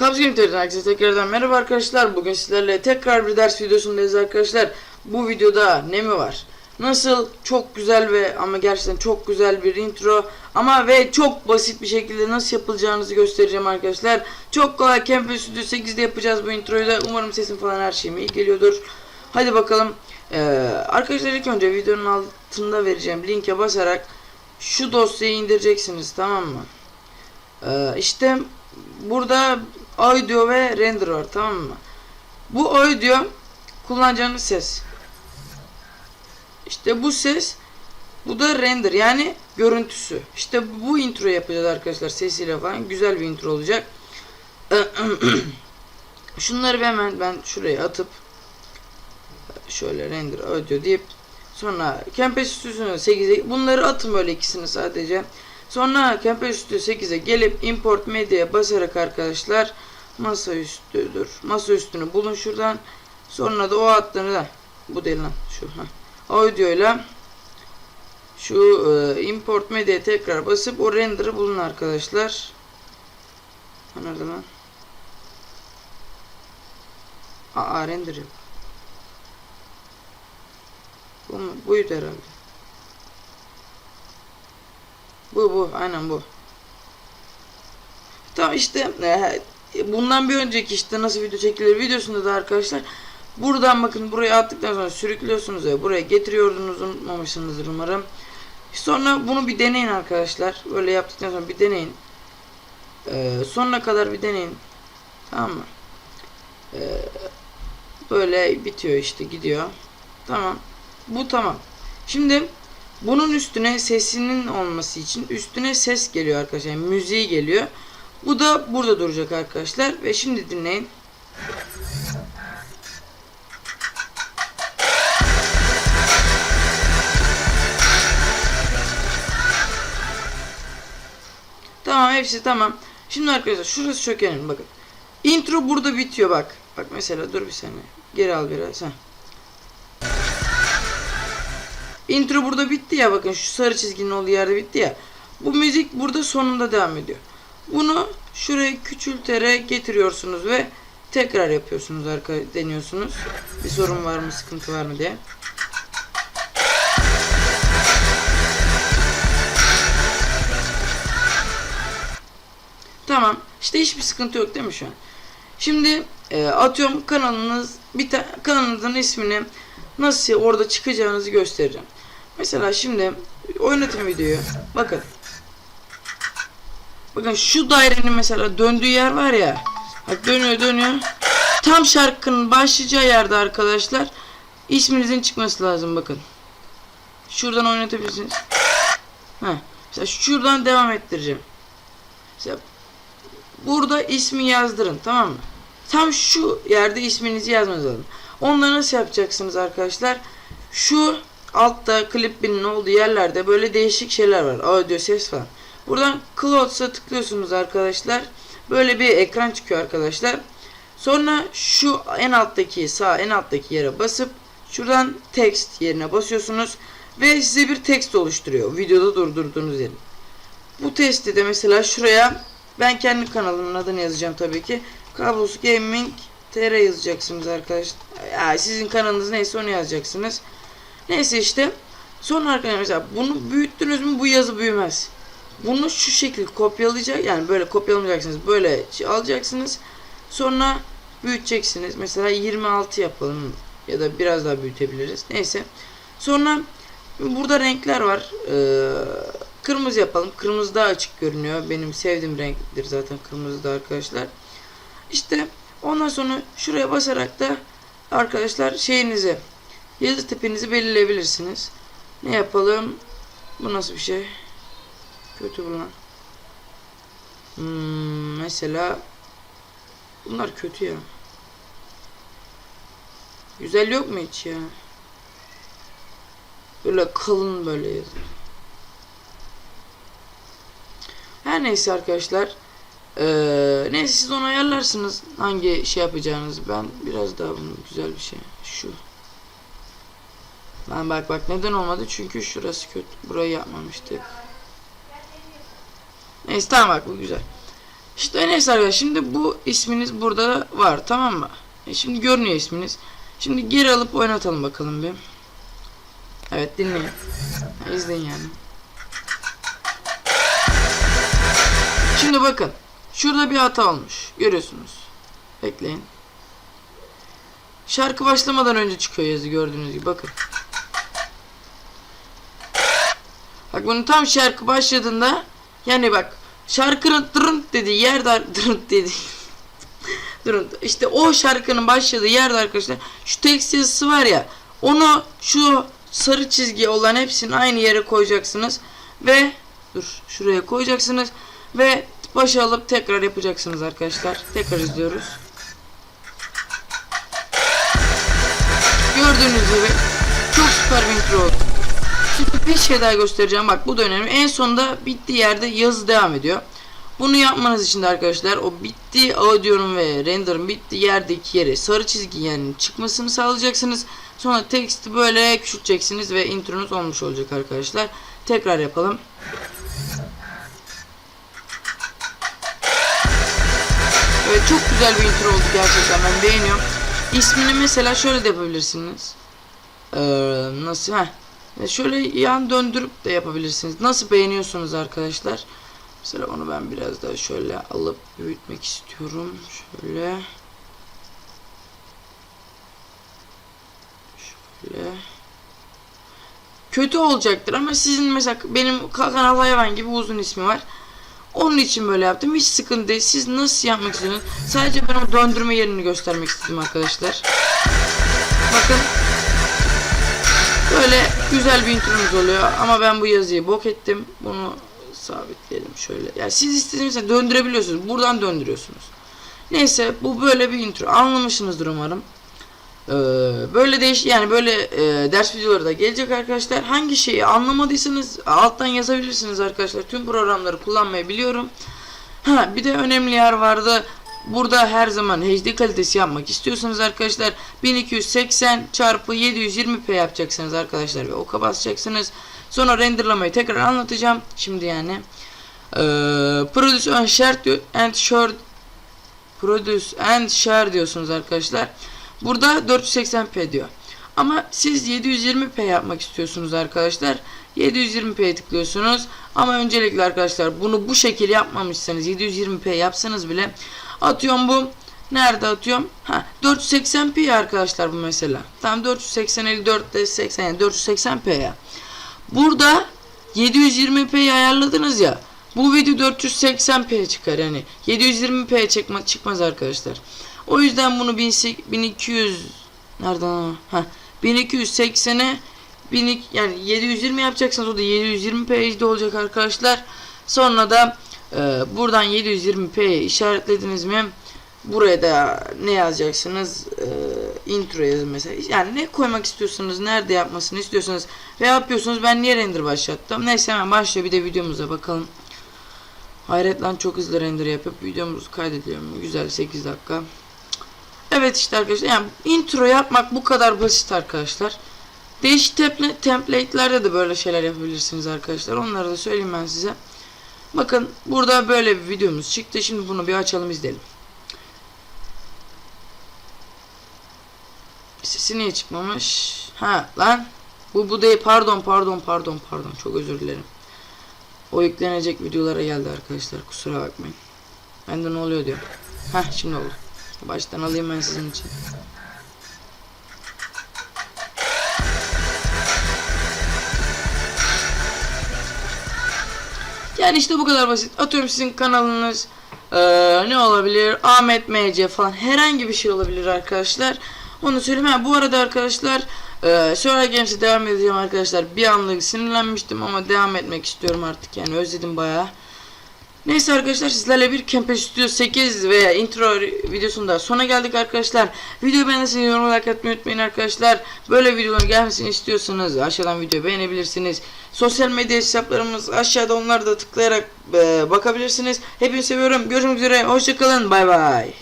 Kabz Game'den herkese tekrardan merhaba arkadaşlar. Bugün sizlerle tekrar bir ders videosundayız arkadaşlar. Bu videoda ne mi var? Nasıl çok güzel ve ama gerçekten çok güzel bir intro ama ve çok basit bir şekilde nasıl yapılacağınızı göstereceğim arkadaşlar. Çok kolay Campus Studio 8'de yapacağız bu introyu da. Umarım sesim falan her şeyime iyi geliyordur. Hadi bakalım. Ee, arkadaşlar ilk önce videonun altında vereceğim linke basarak şu dosyayı indireceksiniz tamam mı? Ee, işte burada audio ve render var tamam mı? Bu audio kullanacağınız ses. İşte bu ses bu da render yani görüntüsü. İşte bu intro yapacağız arkadaşlar sesiyle falan. Güzel bir intro olacak. Şunları hemen ben şuraya atıp şöyle render audio deyip sonra Campus Studio 8'e bunları atın böyle ikisini sadece. Sonra Campus Studio 8'e gelip import medyaya basarak arkadaşlar masa üstüdür. Masa üstünü bulun şuradan. Sonra da o attığını da bu değil lan şu ha. Audio'yla şu e, import medyaya tekrar basıp o render'ı bulun arkadaşlar. Nerede lan? Aa render yok. Bu mu? Buydu herhalde. Bu bu aynen bu. Tamam işte e, bundan bir önceki işte nasıl video çekilir videosunda da arkadaşlar buradan bakın buraya attıktan sonra sürüklüyorsunuz ve buraya getiriyordunuz unutmamışsınızdır umarım. Sonra bunu bir deneyin arkadaşlar. Böyle yaptıktan sonra bir deneyin. Ee, sonuna kadar bir deneyin. Tamam mı? Ee, böyle bitiyor işte gidiyor. Tamam. Bu tamam. Şimdi bunun üstüne sesinin olması için üstüne ses geliyor arkadaşlar. Yani müziği geliyor. Bu da burada duracak arkadaşlar. Ve şimdi dinleyin. Tamam hepsi tamam. Şimdi arkadaşlar şurası çok önemli bakın. Intro burada bitiyor bak. Bak mesela dur bir saniye. Geri al biraz. Heh. Intro burada bitti ya bakın şu sarı çizginin olduğu yerde bitti ya. Bu müzik burada sonunda devam ediyor. Bunu şuraya küçülterek getiriyorsunuz ve tekrar yapıyorsunuz arka deniyorsunuz. Bir sorun var mı sıkıntı var mı diye. Tamam. İşte hiçbir sıkıntı yok değil mi şu an? Şimdi e, atıyorum kanalınız bir kanalınızın ismini nasıl orada çıkacağınızı göstereceğim. Mesela şimdi oynatın videoyu. Bakın. Bakın şu dairenin mesela döndüğü yer var ya. Bak dönüyor dönüyor. Tam şarkının başlayacağı yerde arkadaşlar isminizin çıkması lazım bakın. Şuradan oynatabilirsiniz. Heh. Mesela şuradan devam ettireceğim. Mesela burada ismi yazdırın tamam mı? Tam şu yerde isminizi yazmanız lazım. Onları nasıl yapacaksınız arkadaşlar? Şu altta klipinin olduğu yerlerde böyle değişik şeyler var. Audio ses falan. Buradan Clouds'a tıklıyorsunuz arkadaşlar. Böyle bir ekran çıkıyor arkadaşlar. Sonra şu en alttaki sağ en alttaki yere basıp şuradan text yerine basıyorsunuz ve size bir text oluşturuyor. Videoda durdurduğunuz yerin. Bu testi de mesela şuraya ben kendi kanalımın adını yazacağım tabii ki. Kablosuz Gaming TR yazacaksınız arkadaşlar. Ya sizin kanalınız neyse onu yazacaksınız. Neyse işte. Sonra arkadaşlar mesela bunu büyüttünüz mü bu yazı büyümez. Bunu şu şekil kopyalayacak yani böyle kopyalamayacaksınız. Böyle şey alacaksınız. Sonra büyüteceksiniz. Mesela 26 yapalım ya da biraz daha büyütebiliriz. Neyse. Sonra burada renkler var. Ee, kırmızı yapalım. Kırmızı daha açık görünüyor. Benim sevdiğim renktir zaten kırmızı da arkadaşlar. İşte ondan sonra şuraya basarak da arkadaşlar şeyinizi yazı tipinizi belirleyebilirsiniz. Ne yapalım? Bu nasıl bir şey? Kötü bu lan. Hmm, mesela bunlar kötü ya. Güzel yok mu hiç ya? Böyle kalın böyle. Her neyse arkadaşlar. Ee, neyse siz onu ayarlarsınız. Hangi şey yapacağınızı. Ben biraz daha bunu güzel bir şey. Şu. Ben bak bak neden olmadı? Çünkü şurası kötü. Burayı yapmamıştık. Neyse tamam bak bu güzel. İşte neyse arkadaşlar şimdi bu isminiz burada var tamam mı? E şimdi görünüyor isminiz. Şimdi geri alıp oynatalım bakalım bir. Evet dinleyin. Ha, izleyin yani. Şimdi bakın. Şurada bir hata olmuş. Görüyorsunuz. Bekleyin. Şarkı başlamadan önce çıkıyor yazı gördüğünüz gibi. Bakın. Bak bunu tam şarkı başladığında yani bak şarkının dırınt dediği yerde dırınt dedi. dırınt. İşte o şarkının başladığı yerde arkadaşlar şu tekst yazısı var ya onu şu sarı çizgi olan hepsini aynı yere koyacaksınız ve dur şuraya koyacaksınız ve başa alıp tekrar yapacaksınız arkadaşlar. Tekrar izliyoruz. Gördüğünüz gibi çok süper bir intro oldu. Şimdi bir şey daha göstereceğim. Bak bu da. En sonunda bittiği yerde yazı devam ediyor. Bunu yapmanız için de arkadaşlar o bitti audio'nun ve render'ın bittiği yerdeki yere sarı çizgi yani çıkmasını sağlayacaksınız. Sonra teksti böyle küçülteceksiniz ve intronuz olmuş olacak arkadaşlar. Tekrar yapalım. Evet çok güzel bir intro oldu gerçekten ben beğeniyorum. İsmini mesela şöyle de yapabilirsiniz. Ee, nasıl? Heh. Ya Şöyle yan döndürüp de yapabilirsiniz. Nasıl beğeniyorsunuz arkadaşlar? Mesela onu ben biraz daha şöyle alıp büyütmek istiyorum. Şöyle. Şöyle. Kötü olacaktır ama sizin mesela benim kanal hayvan gibi uzun ismi var. Onun için böyle yaptım. Hiç sıkıntı değil. Siz nasıl yapmak istiyorsunuz? Sadece ben o döndürme yerini göstermek istedim arkadaşlar. Bakın. Böyle güzel bir intromuz oluyor. Ama ben bu yazıyı bok ettim. Bunu sabitleyelim şöyle. Yani siz istediğinizde döndürebiliyorsunuz. Buradan döndürüyorsunuz. Neyse bu böyle bir intro. Anlamışsınızdır umarım. Ee, böyle değiş yani böyle e, ders videoları da gelecek arkadaşlar. Hangi şeyi anlamadıysanız alttan yazabilirsiniz arkadaşlar. Tüm programları kullanmayı biliyorum. Ha bir de önemli yer vardı. Burada her zaman HD kalitesi yapmak istiyorsanız arkadaşlar 1280 çarpı 720p yapacaksınız arkadaşlar ve oka basacaksınız. Sonra renderlamayı tekrar anlatacağım. Şimdi yani ee, produce and share and share produce and share diyorsunuz arkadaşlar. Burada 480p diyor. Ama siz 720p yapmak istiyorsunuz arkadaşlar. 720p'ye tıklıyorsunuz. Ama öncelikle arkadaşlar bunu bu şekilde yapmamışsanız 720p yapsanız bile atıyorum bu Nerede atıyorum? Ha 480p arkadaşlar bu mesela. Tam 480 54 de 80 yani 480p ya. Burada 720p'yi ayarladınız ya. Bu video 480p çıkar yani. 720p çıkma, çıkmaz arkadaşlar. O yüzden bunu 1200 nereden ha 1280'e 1000 yani 720 yapacaksınız o da 720p HD olacak arkadaşlar. Sonra da e, buradan 720p'ye işaretlediniz mi? Buraya da ne yazacaksınız? E, intro yazın mesela. Yani ne koymak istiyorsunuz? Nerede yapmasını istiyorsanız ve yapıyorsunuz. Ben niye render başlattım? Neyse hemen başlıyor. Bir de videomuza bakalım. Hayret lan çok hızlı render yapıp videomuzu kaydediyorum. Güzel 8 dakika. Evet işte arkadaşlar yani intro yapmak bu kadar basit arkadaşlar. Değişik template'lerde de böyle şeyler yapabilirsiniz arkadaşlar. Onları da söyleyeyim ben size. Bakın burada böyle bir videomuz çıktı. Şimdi bunu bir açalım izleyelim. Sesi niye çıkmamış? Ha lan. Bu bu değil. Pardon pardon pardon pardon. Çok özür dilerim. O yüklenecek videolara geldi arkadaşlar. Kusura bakmayın. Bende ne oluyor diyor. Heh şimdi oldu. Baştan alayım ben sizin için. Yani işte bu kadar basit. Atıyorum sizin kanalınız eee, ne olabilir? Ahmet MC falan herhangi bir şey olabilir arkadaşlar. Onu söyleyeyim. Ha, bu arada arkadaşlar eee Survival Games'e devam edeceğim arkadaşlar. Bir anlık sinirlenmiştim ama devam etmek istiyorum artık yani özledim bayağı. Neyse arkadaşlar sizlerle bir Campus Studio 8 veya intro videosunda sona geldik arkadaşlar. Videoyu beğendiyseniz yorum like atmayı unutmayın arkadaşlar. Böyle videoların gelmesini istiyorsanız aşağıdan videoyu beğenebilirsiniz. Sosyal medya hesaplarımız aşağıda onları da tıklayarak e, bakabilirsiniz. Hepinizi seviyorum. Görüşmek üzere. Hoşçakalın. Bay bay.